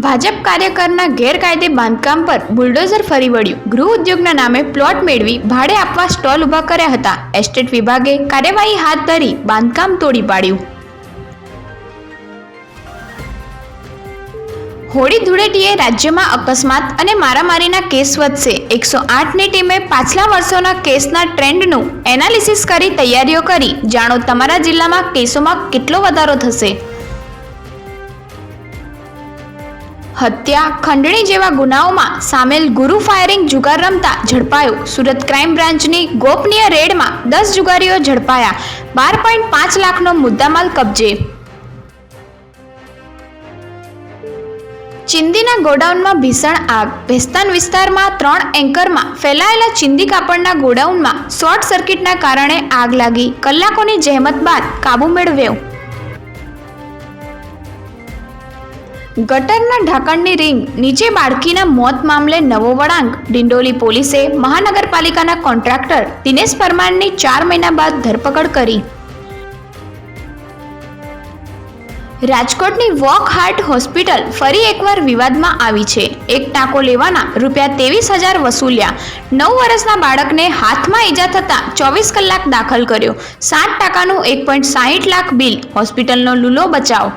ભાજપ કાર્યકરના ગેરકાયદે બાંધકામ પર બુલડોઝર ફરી વળ્યું. ગૃહ ઉદ્યોગના નામે પ્લોટ મેળવી ભાડે આપવા સ્ટોલ ઊભા કર્યા હતા. એસ્ટેટ વિભાગે કાર્યવાહી હાથ ધરી બાંધકામ તોડી પાડ્યું. હોળી ધૂળેટીએ રાજ્યમાં અકસ્માત અને મારામારીના કેસ વધશે. એકસો આઠની ટીમે પાછલા વર્ષોના કેસના ટ્રેન્ડનું એનાલિસિસ કરી તૈયારીઓ કરી. જાણો તમારા જિલ્લામાં કેસોમાં કેટલો વધારો થશે? હત્યા, ખંડણી જેવા ગુનાઓમાં સામેલ ગુરુ ફાયરિંગ જુગાર રમતા ઝડપાયો. સુરત ક્રાઇમ બ્રાન્ચની ગોપનીય રેડમાં દસ જુગારીઓ ઝડપાયા. બાર પોઈન્ટ પાંચ લાખનો મુદ્દામાલ કબજે. ચિંદીના ગોડાઉનમાં ભીષણ આગ. ભેસ્તાન વિસ્તારમાં ત્રણ એન્કરમાં ફેલાયેલા ચિંદી કાપડના ગોડાઉનમાં શોર્ટ સર્કિટના કારણે આગ લાગી. કલાકોની જહેમત બાદ કાબુ મેળવ્યો. ગટરના ઢાંકણની રિંગ નીચે બાળકીના મોત મામલે નવો વળાંક. ડિંડોલી પોલીસે મહાનગરપાલિકાના કોન્ટ્રાક્ટર દિનેશ પરમારની ચાર મહિના બાદ ધરપકડ કરી. રાજકોટની વોક હાર્ટ હોસ્પિટલ ફરી એકવાર વિવાદમાં આવી છે. એક ટાંકો લેવાના રૂપિયા ત્રેવીસ હજાર વસૂલ્યા. નવ વર્ષના બાળકને હાથમાં ઈજા થતાં ચોવીસ કલાક દાખલ કર્યો. સાત ટકાનું એક પોઈન્ટ સાહીઠ લાખ બિલ. હોસ્પિટલનો લૂલો બચાવ.